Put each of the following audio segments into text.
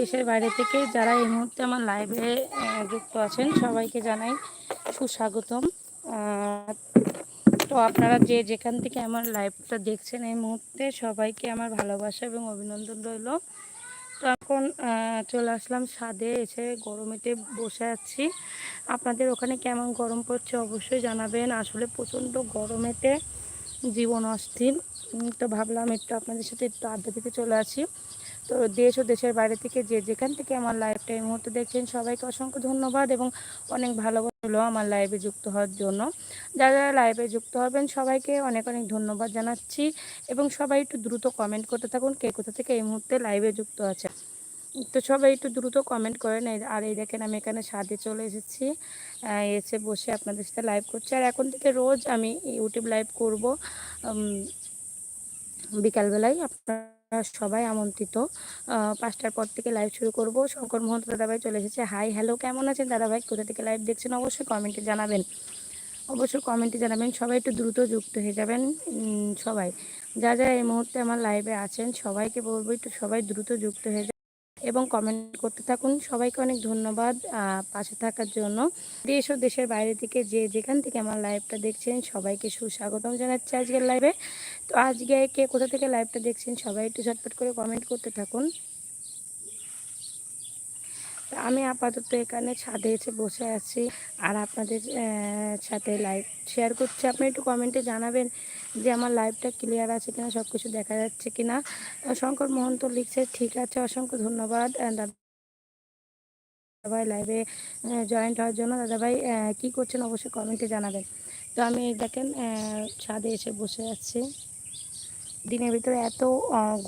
দেশের বাইরে থেকে যারা এই মুহূর্তে আমার লাইভে যুক্ত আছেন, সবাইকে জানাই সুস্বাগতম। তো আপনারা যে যেখান থেকে আমার লাইভটা দেখছেন এই মুহূর্তে, সবাইকে আমার ভালোবাসা এবং অভিনন্দন রইল। তো এখন চলে আসলাম ছাদে, এসে গরমেতে বসে আছি। আপনাদের ওখানে কেমন গরম পড়ছে অবশ্যই জানাবেন। আসলে প্রচণ্ড গরমেতে জীবন অস্থির। তো ভাবলাম একটু আপনাদের সাথে একটু আড্ডা দিতে চলে আসি। তো দেশ ও দেশের বাইরে থেকে যে যেখান থেকে আমার লাইভটা এই মুহূর্তে দেখছেন, সবাইকে অসংখ্য ধন্যবাদ এবং অনেক ভালোবাসলো আমার লাইভে যুক্ত হওয়ার জন্য। যারা যারা লাইভে যুক্ত হবেন, সবাইকে অনেক অনেক ধন্যবাদ জানাচ্ছি এবং সবাই একটু দ্রুত কমেন্ট করতে থাকুন কে কোথা থেকে এই মুহূর্তে লাইভে যুক্ত আছে। তো সবাই একটু দ্রুত কমেন্ট করেন আর এই দেখেন, আমি এখানে সাদে চলে এসেছি। এসে বসে আপনাদের সাথে লাইভ করছি। আর এখন থেকে রোজ আমি ইউটিউব লাইভ করব। বিকালবেলায় আপনারা সবাই আমন্ত্রিত। পাঁচটার পর থেকে লাইভ শুরু করব। শঙ্কর মোহন দাদাভাই চলে এসেছে। হাই হ্যালো কেমন আছেন দাদাভাই? কোথা থেকে লাইভ দেখছেন অবশ্যই কমেন্টে জানাবেন। অবশ্যই কমেন্টে জানাবেন। সবাই একটু দ্রুত যুক্ত হয়ে যাবেন সবাই। যা যা এই মুহূর্তে আমার লাইভে আছেন, সবাইকে বলব একটু সবাই দ্রুত যুক্ত হয়ে এবং কমেন্ট করতে থাকুন। সবাইকে অনেক ধন্যবাদ পাশে থাকার জন্য। দেশ ও দেশের বাইরে থেকে যে যেখান থেকে আমার লাইভটা দেখছেন, সবাইকে সুস্বাগতম জানাচ্ছি আজকের লাইভে তো আজকে কে কোথা থেকে লাইভটা দেখছেন, সবাই একটু ঝটপট করে কমেন্ট করতে থাকুন। আমি আপাতত এখানে ছাদে এসে বসে আছি আর আপনাদের সাথে লাইভ শেয়ার করছি। আপনি একটু কমেন্টে জানাবেন যে আমার লাইভটা ক্লিয়ার আছে কিনা সব কিছু দেখা যাচ্ছে কিনা। শঙ্কর মহন্ত লিখছে, ঠিক আছে, অসংখ্য ধন্যবাদ দাদাভাই লাইভে জয়েন্ট হওয়ার জন্য। দাদাভাই কি করছেন অবশ্যই কমেন্টে জানাবেন। তো আমি দেখেন ছাদে এসে বসে আছি। দিনের ভিতরে এত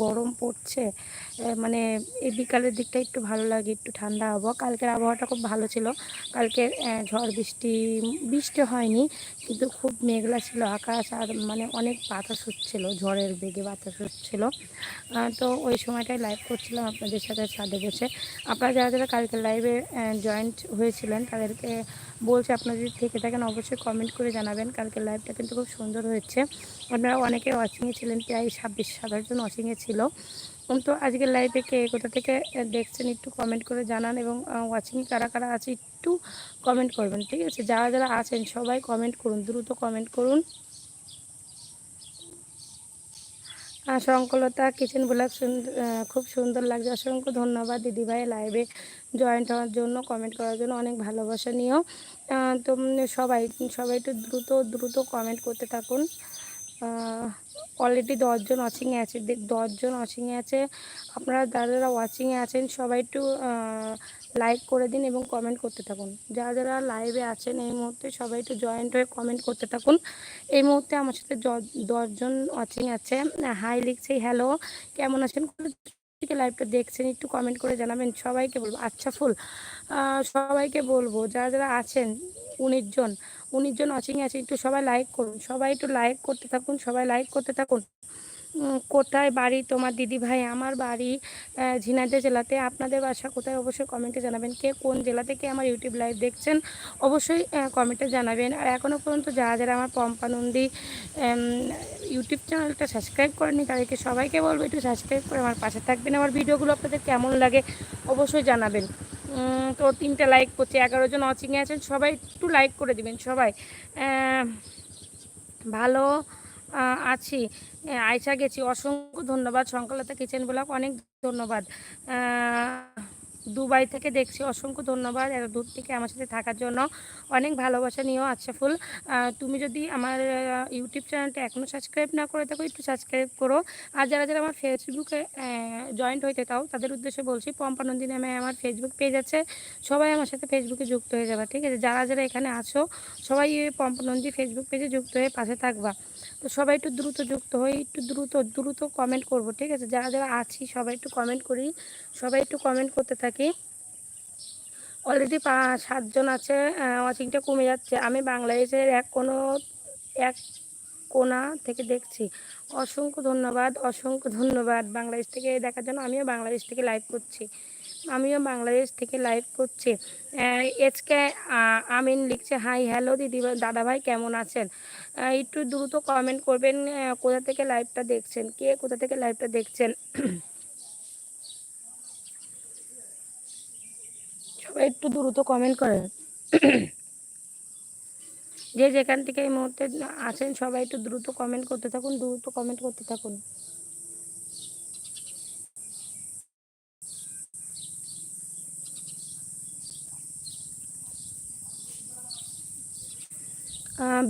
গরম পড়ছে মানে এই বিকালের দিকটা একটু ভালো লাগে, একটু ঠান্ডা আবহাওয়া। কালকের আবহাওয়াটা খুব ভালো ছিল। কালকে ঝড় বৃষ্টি বৃষ্টি হয়নি, কিন্তু খুব মেঘলা ছিল, আকাশ আর মানে অনেক বাতাস হচ্ছিল, ঝড়ের বেগে বাতাস হচ্ছিল। তো ওই সময়টাই লাইভ করছিলাম আপনাদের সাথে, ছাদে বসে। আপনারা যারা যারা কালকে লাইভে জয়েন্ট হয়েছিলেন, তাদেরকে বলছে আপনারা যদি থেকে থাকেন অবশ্যই কমেন্ট করে জানাবেন। কালকে লাইভটা কিন্তু খুব সুন্দর হয়েছে। আপনারা অনেকে ওয়াচিংয়ে ছিলেন, প্রায় ছাব্বিশ, সাতাশ জন ওয়াচিংয়ে ছিল। তো আজকের লাইভে কে, কোথা থেকে দেখছেন একটু কমেন্ট করে জানান এবং ওয়াচিং কারা কারা আছে একটু কমেন্ট করবেন, ঠিক আছে? যারা যারা আছেন সবাই কমেন্ট করুন, দ্রুত কমেন্ট করুন। সংকলতা কিচেন ব্লগ খুব সুন্দর লাগছে। অসংখ্য ধন্যবাদ দিদিভাই লাইভে জয়েন্ট হওয়ার জন্য কমেন্ট করার জন্য অনেক ভালোবাসা নিয়েও। তো সবাই সবাই একটু দ্রুত দ্রুত কমেন্ট করতে থাকুন। অলরেডি দশজন ওয়াচিংয়ে আছে দশজন ওয়াচিংয়ে আছে। আপনারা যারা ওয়াচিংয়ে আছেন, সবাই একটু লাইক করে দিন এবং কমেন্ট করতে থাকুন। যারা যারা লাইভে আছেন, এই মুহূর্তে সবাই একটু জয়েন্ট হয়ে কমেন্ট করতে থাকুন। এই মুহূর্তে আমার সাথে দশজন ওয়াচিং আছে। হাই লিখছে হ্যালো কেমন আছেন? লাইভটা দেখছেন? একটু কমেন্ট করে জানাবেন। সবাইকে বলব আচ্ছা ফুল। সবাইকে বলব, যারা যারা আছেন উনিশ জন উনিশ জন ওয়াচিং আছে, একটু সবাই লাইক করুন, সবাই একটু লাইক করতে থাকুন, সবাই লাইক করতে থাকুন। কোথায় বাড়ি? তোমার দিদি ভাই আমার বাড়ি ঝিনাইদহ জেলাতে। আপনাদের বাসা কোথায়? অবশ্যই কমেন্টে জানাবেন কে কোন জেলা থেকে আমার ইউটিউব লাইভ দেখছেন। অবশ্যই কমেন্টে জানাবেন। আর এখনও পর্যন্ত যারা যারা আমার পম্পানন্দী ইউটিউব চ্যানেলটা সাবস্ক্রাইব করেনি তাদেরকে সবাইকে বলব একটু সাবস্ক্রাইব করে আমার পাশে থাকবেন। আমার ভিডিওগুলো আপনাদের কেমন লাগে অবশ্যই জানাবেন। তো তিনটে লাইক করছে, এগারো জন ওয়াচিংয়ে আছেন, সবাই একটু লাইক করে দিবেন, সবাই। ভালো আছি। আয়সা গেছি। অসংখ্য ধন্যবাদ। সংকলতা কিচেন ব্লক অনেক ধন্যবাদ। দুবাই থেকে দেখছি। অসংখ্য ধন্যবাদ এত দূর থেকে আমার সাথে থাকার জন্য। অনেক ভালোবাসা নিয়েও আচ্ছা ফুল। তুমি যদি আমার ইউটিউব চ্যানেলটা এখনও সাবস্ক্রাইব না করে থাকো, একটু সাবস্ক্রাইব করো। আর যারা যারা আমার ফেসবুকে জয়েন্ট হইতে তাও তাদের উদ্দেশ্যে বলছি পম্পানন্দী নামে আমার ফেসবুক পেজ আছে। সবাই আমার সাথে ফেসবুকে যুক্ত হয়ে যাবে, ঠিক আছে? যারা যারা এখানে আছো, সবাই পম্পানন্দী ফেসবুক পেজে যুক্ত হয়ে পাশে থাকবা। তো সবাই একটু দ্রুত যুক্ত হয়ে একটু দ্রুত দ্রুত কমেন্ট করব, ঠিক আছে? যারা যারা আছি, সবাই একটু কমেন্ট করি। সবাই একটু কমেন্ট করতে থাকি। অলরেডি সাতজন আছে ওয়াচিংটা কমে যাচ্ছে। আমি বাংলাদেশের এক কোনো, এক কোনা থেকে দেখছি। অসংখ্য ধন্যবাদ অসংখ্য ধন্যবাদ। বাংলাদেশ থেকে দেখার জন্য আমিও বাংলাদেশ থেকে লাইভ করছি। আমিও বাংলাদেশ থেকে লাইভ করছি। এজকে আমিন লিখছে হাই হ্যালো দিদি দাদা ভাই, কেমন আছেন? একটু দ্রুত কমেন্ট করবেন কোথা থেকে লাইভটা দেখছেন? কে কোথা থেকে লাইভটা দেখছেন? সবাই একটু দ্রুত কমেন্ট করেন। যে যেখান থেকে এই মুহূর্তে আছেন, সবাই একটু দ্রুত কমেন্ট করতে থাকুন, দ্রুত কমেন্ট করতে থাকুন।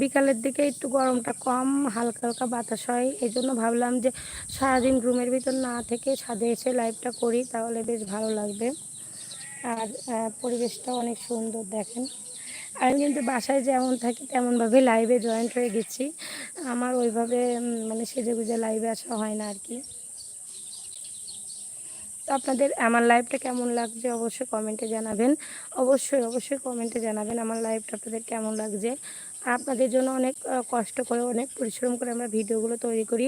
বিকালের দিকে একটু গরমটা কম, হালকা হালকা বাতাস হয়। এই জন্য ভাবলাম যে সারাদিন রুমের ভিতর না থেকে ছাদে এসে লাইভটা করি, তাহলে বেশ ভালো লাগবে। আর পরিবেশটা অনেক সুন্দর, দেখেন। আমি কিন্তু বাসায় যেমন থাকি, তেমনভাবে লাইভে জয়েন্ট হয়ে গেছি। আমার ওইভাবে মানে সেজে গুজে লাইভে আসা হয় না আর কি। তো আপনাদের আমার লাইভটা কেমন লাগছে অবশ্যই কমেন্টে জানাবেন। অবশ্যই অবশ্যই কমেন্টে জানাবেন আমার লাইভটা আপনাদের কেমন লাগছে। আপনাদের জন্য অনেক কষ্ট করে, অনেক পরিশ্রম করে আমরা ভিডিওগুলো তৈরি করি।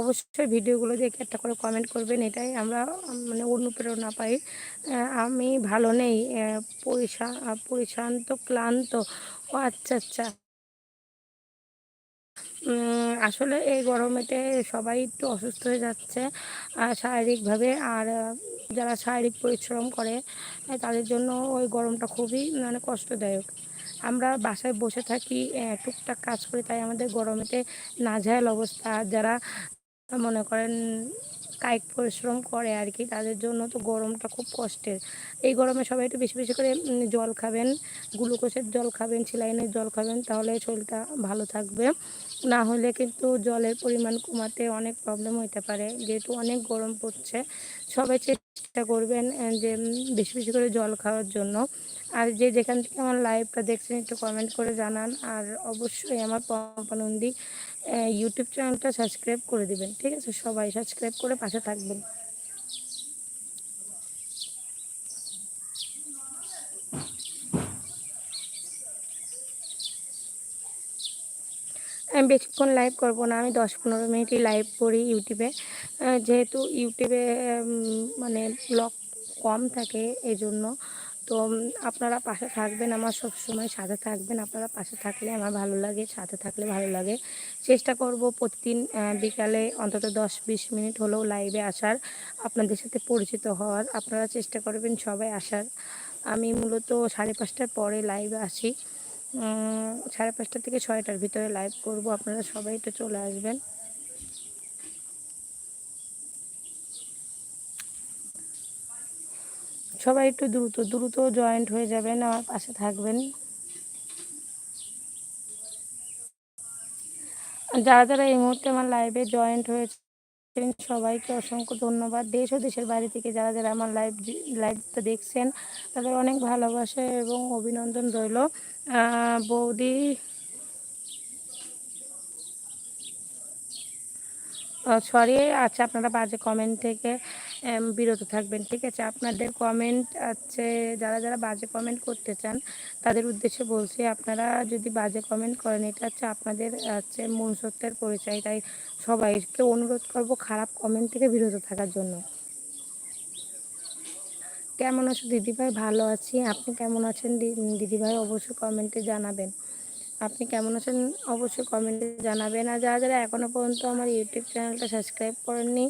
অবশ্যই ভিডিওগুলো দেখে একটা করে কমেন্ট করবেন, এটাই আমরা মানে অনুপ্রেরণা পাই। আমি ভালো নেই পরিশান্ত, ক্লান্ত। ও আচ্ছা আচ্ছা। আসলে এই গরমেতে সবাই একটু অসুস্থ হয়ে যাচ্ছে শারীরিকভাবে। আর যারা শারীরিক পরিশ্রম করে তাদের জন্য ওই গরমটা খুবই মানে কষ্টদায়ক। আমরা বাসায় বসে থাকি টুকটাক কাজ করি, তাই আমাদের গরমেতে নাজেহাল অবস্থা। যারা মনে করেন কায়িক পরিশ্রম করে আর কি, তাদের জন্য তো গরমটা খুব কষ্টের। এই গরমে সবাই একটু বেশি বেশি করে জল খাবেন, গ্লুকোজের জল খাবেন সিলাইনের জল খাবেন, তাহলে শরীরটা ভালো থাকবে। না হলে কিন্তু জলের পরিমাণ কমাতে অনেক প্রবলেম হইতে পারে। যেহেতু অনেক গরম পড়ছে, সবাই চেষ্টা করবেন যে বেশি বেশি করে জল খাওয়ার জন্য। আর যে, যেখান থেকে আমার লাইভটা দেখছেন, একটু কমেন্ট করে জানান। আর অবশ্যই আমার পম্পানন্দী ইউটিউব চ্যানেলটা সাবস্ক্রাইব করে দিবেন, ঠিক আছে? সবাই সাবস্ক্রাইব করে পাশে থাকবেন। আমি বেশিক্ষণ লাইভ করব না, আমি দশ পনেরো মিনিটই লাইভ করি ইউটিউবে যেহেতু ইউটিউবে মানে ব্লগ কম থাকে এই জন্য তো আপনারা পাশে থাকবেন আমার সব সময় সাথে থাকবেন আপনারা পাশে থাকলে আমার ভালো লাগে, সাথে থাকলে ভালো লাগে। চেষ্টা করব প্রতিদিন বিকালে অন্তত দশ বিশ মিনিট হলেও লাইভে আসার, আপনাদের সাথে পরিচিত হওয়ার, আপনারা চেষ্টা করবেন সবাই আসার। আমি মূলত সাড়ে পাঁচটার পরে লাইভে আসি। সাড়ে পাঁচটা থেকে ছয়টার ভিতরে লাইভ করব। আপনারা সবাই একটু চলে আসবেন। সবাই একটু দ্রুত দ্রুত জয়েন্ট হয়ে যাবেন, আমার পাশে থাকবেন। যারা যারা এই মুহূর্তে আমার লাইভে জয়েন্ট হয়েছে সবাইকে অসংখ্য ধন্যবাদ। দেশ ও দেশের বাইরে থেকে যারা যারা আমার লাইভ লাইভটা দেখছেন, তাদের অনেক ভালোবাসা এবং অভিনন্দন রইল। বৌদি সরি আচ্ছা আপনারা বাজে কমেন্ট থেকে বিরত থাকবেন, ঠিক আছে? আপনাদের কমেন্ট আছে, যারা যারা বাজে কমেন্ট করতে চান, তাদের উদ্দেশ্যে বলছি, আপনারা যদি বাজে কমেন্ট করেন, এটা হচ্ছে আপনাদের, হচ্ছে মনুষ্যত্বের পরিচয়, তাই সবাইকে অনুরোধ করব খারাপ কমেন্ট থেকে বিরত থাকার জন্য। কেমন আছো দিদিভাই? ভালো আছি। আপনি কেমন আছেন দিদিভাই? অবশ্যই কমেন্টে জানাবেন। আপনি কেমন আছেন অবশ্যই কমেন্টে জানাবেন। আর যারা যারা এখনও পর্যন্ত আমার ইউটিউব চ্যানেলটা সাবস্ক্রাইব করেননি,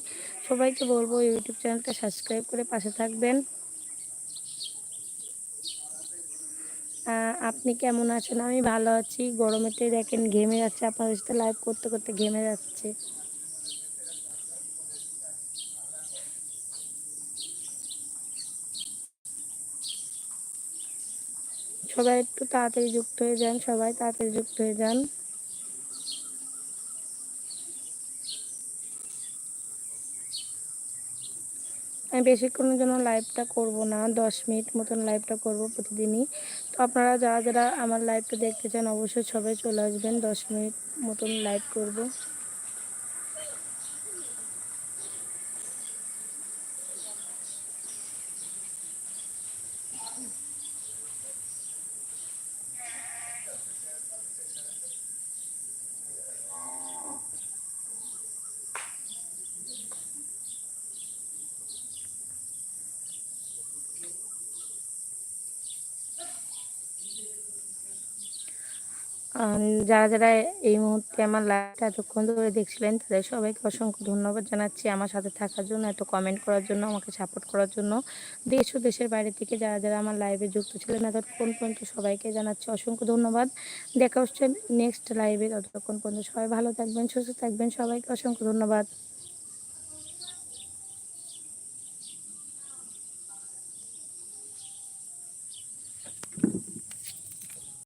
সবাইকে বলব ইউটিউব চ্যানেলটা সাবস্ক্রাইব করে পাশে থাকবেন। আপনি কেমন আছেন? আমি ভালো আছি। গরমেতে দেখেন ঘেমে যাচ্ছে। আপনাদের সাথে লাইভ করতে করতে ঘেমে যাচ্ছে। সবাই একটু তাড়াতাড়ি যুক্ত হয়ে যান, সবাই তাড়াতাড়ি যুক্ত হয়ে যান। আমি বেশিক্ষণের জন্য লাইভটা করব না, দশ মিনিট মতন লাইভটা করব প্রতিদিনই। তো আপনারা যারা যারা আমার লাইভটা দেখতে চান, অবশ্যই সবাই চলে আসবেন, দশ মিনিট মতন লাইভ করব। যারা যারা এই মুহূর্তে আমার লাইভটা এতক্ষণ ধরে দেখছিলেন, তাদের সবাইকে অসংখ্য ধন্যবাদ জানাচ্ছি আমার সাথে থাকার জন্য, এত কমেন্ট করার জন্য, আমাকে সাপোর্ট করার জন্য। দেশ ও দেশের বাইরে থেকে যারা যারা আমার লাইভে যুক্ত ছিলেন, এতক্ষণ পর্যন্ত সবাইকে জানাচ্ছি অসংখ্য ধন্যবাদ। দেখা হচ্ছে নেক্সট লাইভে ততক্ষণ পর্যন্ত সবাই ভালো থাকবেন, সুস্থ থাকবেন, সবাইকে অসংখ্য ধন্যবাদ।